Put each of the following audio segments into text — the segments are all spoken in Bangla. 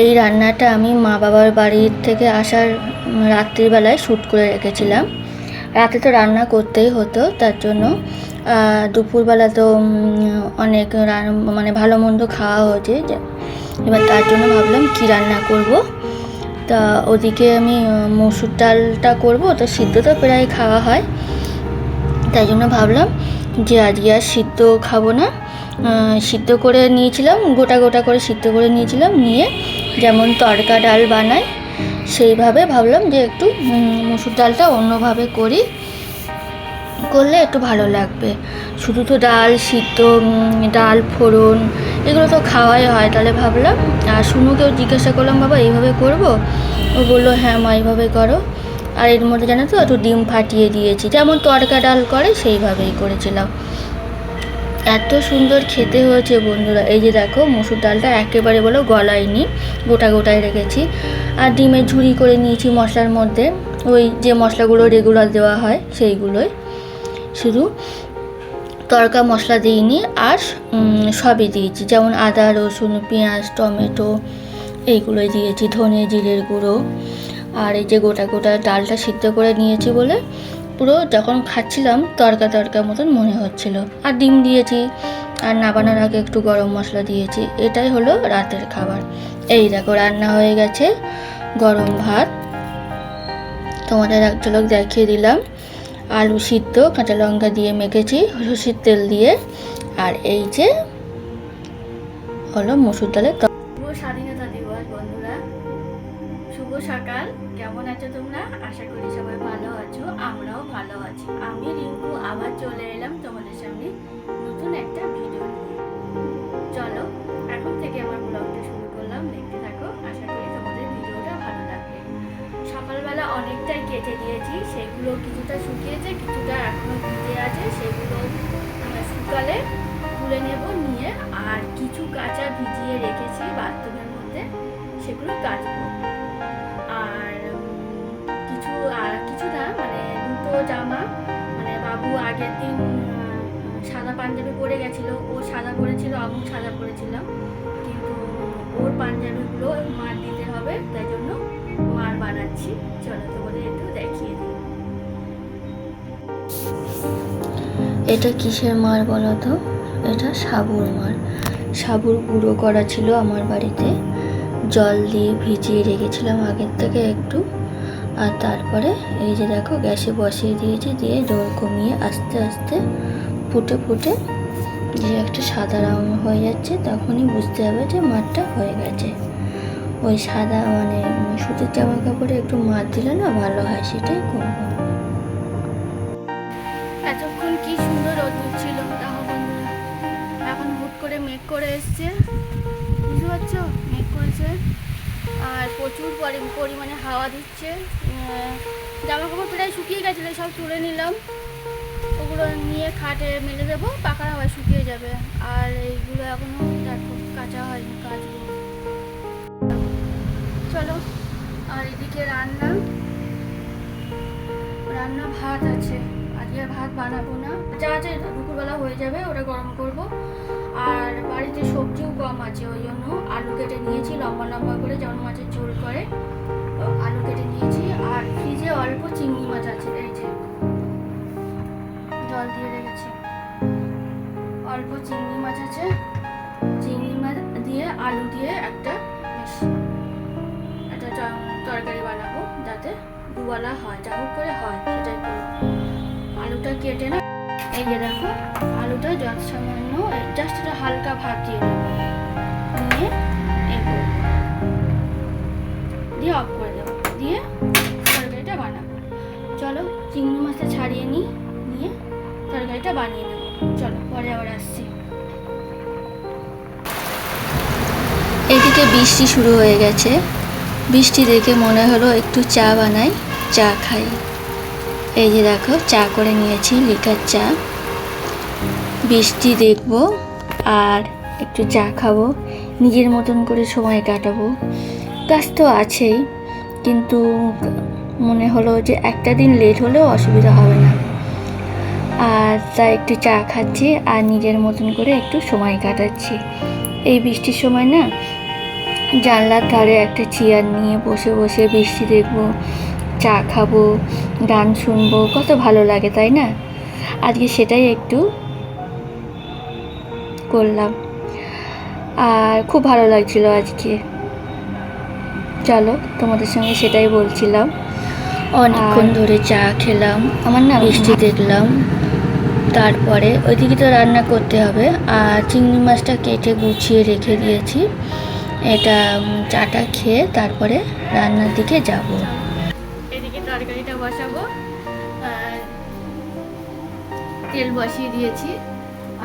এই রান্নাটা আমি মা বাবার বাড়ির থেকে আসার রাত্রিবেলায় শ্যুট করে রেখেছিলাম। রাতে তো রান্না করতেই হতো, তার জন্য দুপুরবেলা তো অনেক মানে ভালো মন্দ খাওয়া হয়েছে। এবার তার জন্য ভাবলাম কী রান্না করব? তা ওদিকে আমি মসুর ডালটা করব, তো সিদ্ধ তো প্রায় খাওয়া হয়। তাই জন্য ভাবলাম যে আজকে আর সিদ্ধ খাব না। সিদ্ধ করে নিয়েছিলাম, গোটা গোটা করে সিদ্ধ করে নিয়েছিলাম, নিয়ে যেমন তড়কা ডাল বানাই, সেইভাবে ভাবলাম যে একটু মুসুর ডালটা অন্যভাবে করি, করলে একটু ভালো লাগবে। শুধু তো ডাল সিদ্ধ ডাল ফোড়ন, এগুলো তো খাওয়াই হয়। তাহলে ভাবলাম, আর শুনুকেও জিজ্ঞাসা করলাম, বাবা, এইভাবে করব? ও বলল হ্যাঁ মা, এইভাবে করো। আর এর মধ্যে জানো তো, একটু ডিম ফাটিয়ে দিয়েছি। যেমন তড়কা ডাল করে, সেইভাবেই করেছিলাম। এত সুন্দর খেতে হয়েছে বন্ধুরা। এই যে দেখো, মসুর ডালটা একেবারে বলো গলায়নি, গোটা গোটায় রেখেছি। আর ডিমের ঝুড়ি করে নিয়েছি মশলার মধ্যে। ওই যে মশলাগুলো রেগুলার দেওয়া হয়, সেইগুলোই। শুধু তড়কা মশলা দিইনি, আর সবই দিয়েছি। যেমন আদা, রসুন, পেঁয়াজ, টমেটো, এইগুলোই দিয়েছি, ধনে জিরের গুঁড়ো। আর এই যে গোটা গোটা ডালটা সিদ্ধ করে নিয়েছি বলে পুরো যখন খাচ্ছিলাম, তড়কা তড়কা মতন মনে হচ্ছিল। আর ডিম দিয়েছি, আর নাবানোর আগে একটু গরম মশলা দিয়েছি। এটাই হলো রাতের খাবার। এই দেখো, রান্না হয়ে গেছে গরম ভাত। তোমাদের এক ঝলক দেখিয়ে দিলাম। আলু সিদ্ধ, কাঁচা লঙ্কা দিয়ে মেখেছি, সর্ষের তেল দিয়ে। আর এই যে হলো মসুর ডালের শুভ সকাল। কেমন আছো তোমরা? আশা করি সবাই ভালো আছো, আমরাও ভালো আছি। আমি রিঙ্কু, আবার চলে এলাম তোমাদের সামনে নতুন একটা ভিডিও চলো, এখন থেকে আমার ব্লগটা শুরু করলাম। দেখতে থাকো, আশা করি তোমাদের ভিডিওটা ভালো লাগবে। সকালবেলা অনেকটাই কেটে দিয়েছি, সেগুলো কিছুটা শুকিয়েছে, কিছুটা এখনও ভিজে আছে, সেগুলো শুকালে তুলে নেব, নিয়ে আর কিছু কাঁচা ভিজিয়ে রেখেছি বাথরুমের মধ্যে, সেগুলো কাচবো। জামা মানে বাবু আগের দিন সাদা পাঞ্জাবি পরে গেছিল, ও সাদা পরেছিল আমি সাদা পরেছিলাম। কিন্তু ওর পাঞ্জাবিগুলো মার দিতে হবে, তাই জন্য মার বানাচ্ছি। চলো তোমাদের একটু দেখিয়ে দিই। এটা কিসের মার বলো তো? এটা সাবুর মার। সাবুর গুঁড়ো করা ছিল আমার বাড়িতে। জল দিয়ে ভিজিয়ে রেখেছিলাম আগের থেকে একটু। আর তারপরে এই যে দেখো গ্যাসে বসিয়ে দিয়েছি দিয়ে জল কমিয়ে আস্তে আস্তে ফুটে ফুটে যে একটা সাদা রঙ হয়ে যাচ্ছে তখনই বুঝতে হবে যে মাঠটা হয়ে গেছে। ওই সাদা মানে সুতির জামা কাপড়ে একটু মাছ দিলে না ভালো হয়, সেটাই করব। প্রচুর পরি- পরিমাণে হাওয়া দিচ্ছে। জামা কাপড় প্রায় শুকিয়ে গেছিল, সব তুলে নিলাম। ওগুলো নিয়ে খাটে মেলে দেবো পাকা হাওয়ায় শুকিয়ে যাবে। আর এইগুলো এখনও দেখো, কাঁচা হয়নি কাচবো চলো, আর এদিকে রান্না। রান্না ভাত আছে। আজকে ভাত বানাবো না। যা আছে দুপুরবেলা হয়ে যাবে, ওটা গরম করব। আর বাড়িতে সবজিও কম আছে, ওই জন্য আলু কেটে নিয়েছি, লম্বা লম্বা করে, যেমন মাছের ঝোল করে আলু কেটে নিয়েছি। আর ফ্রিজে অল্প চিংড়ি মাছ আছে এই যে জল দিয়ে রেখেছি। অল্প চিংড়ি মাছ আছে, চিংড়ি মাছ দিয়ে আলু দিয়ে একটা একটা তরকারি বানাবো, যাতে দুবেলা হয়, যা হোক করে হয়, সেটাই আলুটা কেটে না এই যে দেখো আলুটা যত সামান্য জাস্ট একটা হালকা ভাত দিয়ে নিয়ে দিয়ে অফ করে দেবো। দিয়ে তরকারিটা বানাবো। চলো চিংড়ি মাছটা ছাড়িয়ে নিই, নিয়ে তরকারিটা বানিয়ে নেব। চলো, পরে আবার আসছি। এদিকে বৃষ্টি শুরু হয়ে গেছে। বৃষ্টি দেখে মনে হলো একটু চা বানাই, চা খাই। এই যে দেখো, চা করে নিয়েছি, লিকার চা। বৃষ্টি দেখব আর একটু চা খাব। নিজের মতন করে সময় কাটাবো। কাজ তো আছেই, কিন্তু মনে হলো যে একটা দিন লেট হলেও অসুবিধা হবে না। আর তাই একটু চা খাচ্ছি আর নিজের মতন করে একটু সময় কাটাচ্ছি। এই বৃষ্টির সময় না, জানলার ধারে একটা চেয়ার নিয়ে বসে বসে বৃষ্টি দেখব। চা খাব গান শুনব কত ভালো লাগে তাই না? আজকে সেটাই একটু করলাম। আর খুব ভালো লাগছিল আজকে। চলো তোমাদের সঙ্গে সেটাই বলছিলাম। অনেকক্ষণ ধরে চা খেলাম আমার না বৃষ্টি দেখলাম। তারপরে ওইদিকে তো রান্না করতে হবে আর চিংড়ি মাছটা কেটে গুছিয়ে রেখে দিয়েছি। এটা চাটা খেয়ে তারপরে রান্নার দিকে যাব। তেল বসিয়ে দিয়েছি,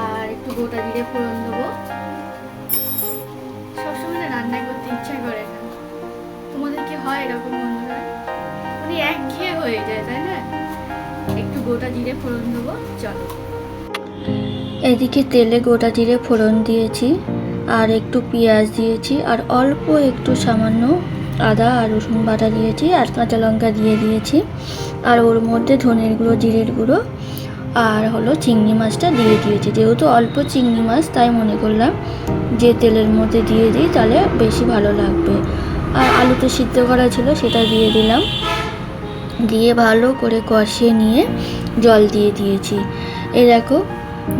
আর একটু গোটা জিরে ফোড়ন দেবো। সবসময় রান্না করতে ইচ্ছা করে না। তোমাদের কি হয় এরকম বন্ধুরা? মানে একঘেয়ে হয়ে যায়, তাই না? একটু গোটা জিরে ফোড়ন দেবো, চলো। এদিকে তেলে গোটা জিরে ফোড়ন দিয়েছি, আর একটু পেঁয়াজ দিয়েছি, আর অল্প একটু সামান্য আদা আর রসুন বাটা দিয়েছি, আর কাঁচা লঙ্কা দিয়ে দিয়েছি। আর ওর মধ্যে ধনের গুঁড়ো, জিরের গুঁড়ো আর হলো চিংড়ি মাছটা দিয়ে দিয়েছি। যেহেতু অল্প চিংড়ি মাছ, তাই মনে করলাম যে তেলের মধ্যে দিয়ে দিই, তাহলে বেশি ভালো লাগবে। আর আলুতে সিদ্ধ করা ছিল, সেটা দিয়ে দিলাম। দিয়ে ভালো করে কষিয়ে নিয়ে জল দিয়ে দিয়েছি। এই দেখো,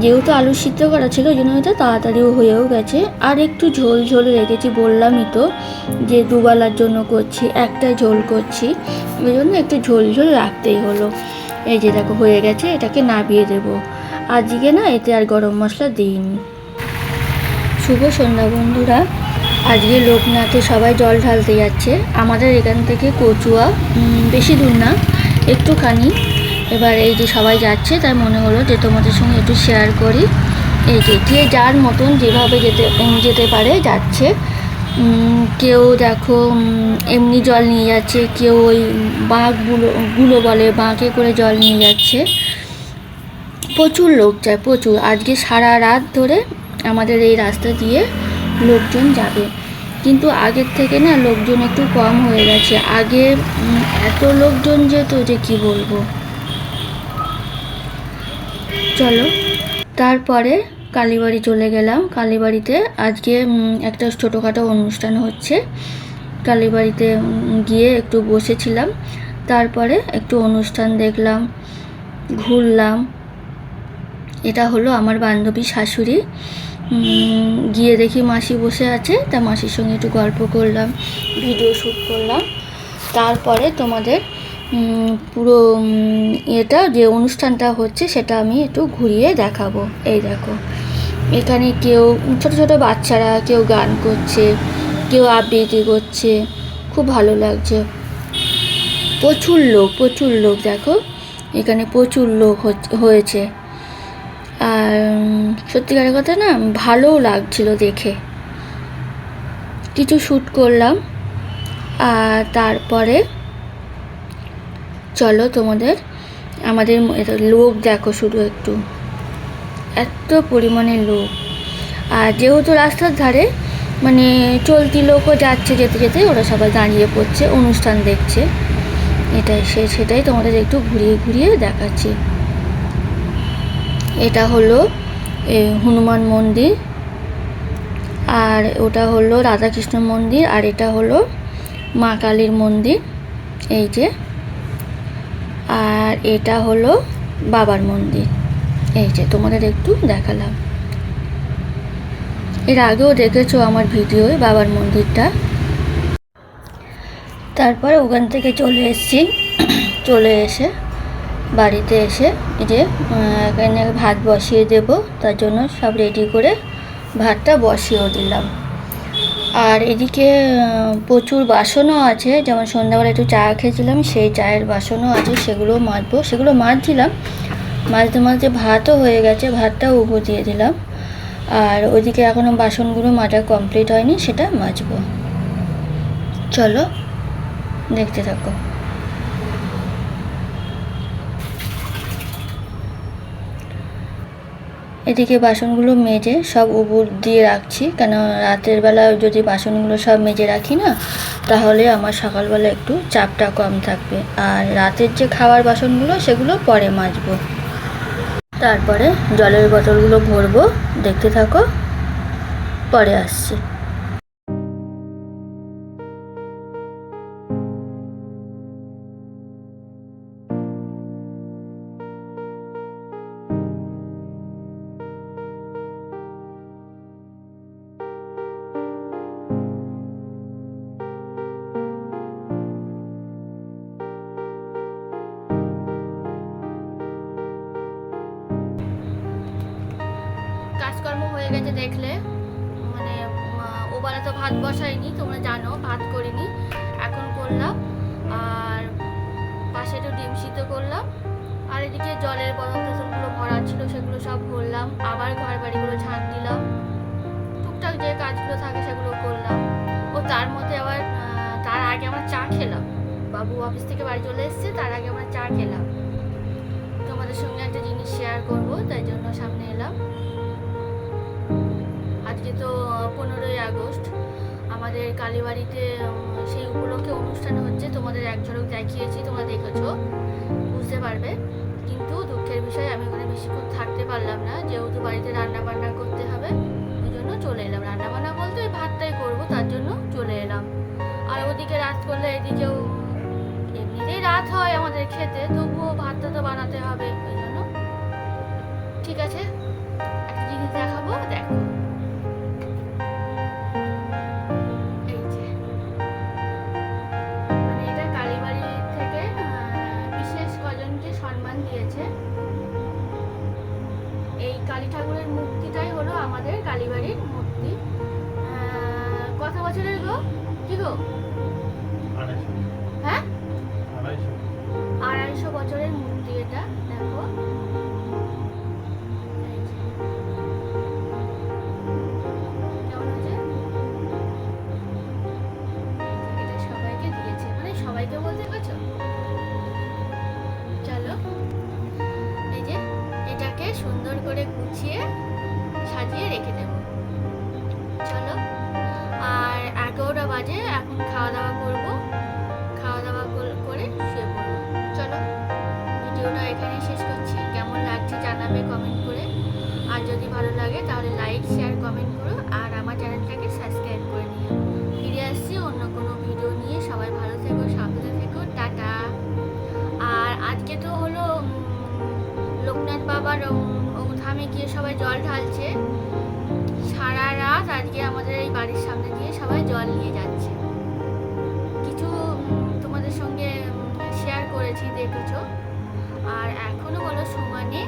যেহেতু আলু সিদ্ধ করা ছিল ওই জন্য এটা তাড়াতাড়িও হয়েও গেছে। আর একটু ঝোল ঝোল রেখেছি, বললামই তো যে দুবেলার জন্য করছি, একটা ঝোল করছি। ওই জন্য একটু ঝোল ঝোল রাখতেই হলো। এই যে দেখো, হয়ে গেছে, এটাকে নাবিয়ে দেবো। আজকে না, এতে আর গরম মশলা দিইনি। শুভ সন্ধ্যা, বন্ধুরা। আজকে লোকনাথে সবাই জল ঢালতে যাচ্ছে। আমাদের এখান থেকে কচুয়া বেশি দূর না, একটুখানি। এবার এই যে সবাই যাচ্ছে, তাই মনে হলো যে তোমাদের সঙ্গে একটু শেয়ার করি। এই যে যে যার মতন যেভাবে যেতে যেতে পারে, যাচ্ছে। কেউ দেখো এমনি জল নিয়ে যাচ্ছে, কেউ ওই বাঁকগুলো গুলো বলে বাঁকে করে জল নিয়ে যাচ্ছে। প্রচুর লোক যায়, প্রচুর। আজকে সারা রাত ধরে আমাদের এই রাস্তা দিয়ে লোকজন যাবে। কিন্তু আগের থেকে না লোকজন একটু কম হয়ে গেছে। আগে এত লোকজন যেত যে কি বলব? চলো, তারপরে কালীবাড়ি চলে গেলাম। কালীবাড়িতে আজকে একটা ছোটোখাটো অনুষ্ঠান হচ্ছে। কালীবাড়িতে গিয়ে একটু বসেছিলাম। তারপরে একটু অনুষ্ঠান দেখলাম, ঘুরলাম। এটা হলো আমার বান্ধবী শাশুড়ি। গিয়ে দেখি মাসি বসে আছে। তা মাসির সঙ্গে একটু গল্প করলাম, ভিডিও শ্যুট করলাম। তারপরে তোমাদের পুরো এটা যে অনুষ্ঠানটা হচ্ছে সেটা আমি একটু ঘুরিয়ে দেখাবো। এই দেখো, এখানে কেউ, ছোট ছোট বাচ্চারা কেউ গান করছে, কেউ আবৃত্তি করছে, খুব ভালো লাগছে। প্রচুর লোক প্রচুর লোক, দেখো, এখানে প্রচুর লোক হয়েছে। আর, সত্যিকারের কথা না, ভালোও লাগছিল দেখে। কিছু শ্যুট করলাম, আর তারপরে চলো তোমাদের, আমাদের লোক দেখো শুধু একটু। এত পরিমাণে লোক। আর যেহেতু রাস্তার ধারে মানে চলতি লোকও যাচ্ছে যেতে যেতে, ওরা সবাই দাঁড়িয়ে পড়ছে, অনুষ্ঠান দেখছে। এটাই, সে, সেটাই তোমাদের একটু ঘুরিয়ে ঘুরিয়ে দেখাচ্ছি। এটা হলো হনুমান মন্দির। আর ওটা হলো রাধাকৃষ্ণ মন্দির, আর এটা হলো মা কালীর মন্দির। এই যে। আর এটা হলো বাবার মন্দির। এই যে, তোমাদের একটু দেখালাম। এর আগেও দেখেছ আমার ভিডিওয় বাবার মন্দিরটা। তারপরে ওখান থেকে চলে এসেছি। চলে এসে বাড়িতে এসে যে এখানে ভাত বসিয়ে দেব, তার জন্য সব রেডি করে ভাতটা বসিয়েও দিলাম। আর এদিকে প্রচুর বাসনও আছে। যেমন সন্ধ্যাবেলা একটু চা খেয়েছিলাম, সেই চায়ের বাসনও আছে সেগুলো মাজবো। সেগুলো মাজছিলাম। মাঝতে মাঝতে ভাতও হয়ে গেছে, ভাতটাও উপ দিয়ে দিলাম। আর ওইদিকে এখনও বাসনগুলো মাজা কমপ্লিট হয়নি, সেটা মাজবো। চলো, দেখতে থাকো। এদিকে বাসনগুলো মেজে সব উপর দিয়ে রাখছি। কেন রাতের বেলা যদি বাসনগুলো সব মেজে রাখি না, তাহলে আমার সকালবেলা একটু চাপটা কম থাকবে। আর রাতের যে খাওয়ার বাসনগুলো, সেগুলো পরে মাজবো। তারপরে জলের বোতলগুলো ভরবো। দেখতে থাকো, পরে আসছি। গেছে দেখলে। মানে ওবেলা তো ভাত বসাইনি তোমরা জানো, ভাত করিনি, এখন করলাম। আর পাশে একটু ডিম সিদ্ধ করলাম। আর এদিকে জলের বরফ টসলগুলো ভরা ছিল, সেগুলো সব ভরলাম। আবার ঘর বাড়িগুলো ঝাঁট দিলাম। টুকটাক যে কাজগুলো থাকে, সেগুলো করলাম। ও, তার মধ্যে আবার তার আগে আমরা চা খেলাম। বাবু অফিস থেকে বাড়ি চলে এসেছে, তার আগে আমরা চা খেলাম। তোমাদের সঙ্গে একটা জিনিস শেয়ার করব, তাই জন্য সামনে এলাম। আজকে তো পনেরোই আগস্ট। আমাদের কালীবাড়িতে সেই উপলক্ষে অনুষ্ঠান হচ্ছে। তোমাদের এক ঝলক দেখিয়েছি, তোমরা দেখেছ, বুঝতে পারবে। কিন্তু দুঃখের বিষয়, আমি ওখানে বেশিক্ষণ থাকতে পারলাম না। যেহেতু বাড়িতে রান্না বান্না করতে হবে ওই জন্য চলে এলাম। রান্না বান্না বলতে ওই ভাতটাই করব, তার জন্য চলে এলাম। আর ওদিকে রাত করলে এদিকেও, এমনিতেই রাত হয় আমাদের খেতে, তবুও ভাতটা তো বানাতে হবে, ওই জন্য। ঠিক আছে? এক বাবার ধামে গিয়ে সবাই জল ঢালছে। সারা রাত আজকে আমাদের এই বাড়ির সামনে দিয়ে সবাই জল নিয়ে যাচ্ছে। কিছু তোমাদের সঙ্গে শেয়ার করেছি, দেখেছ। আর এখনও বলো সময় নেই।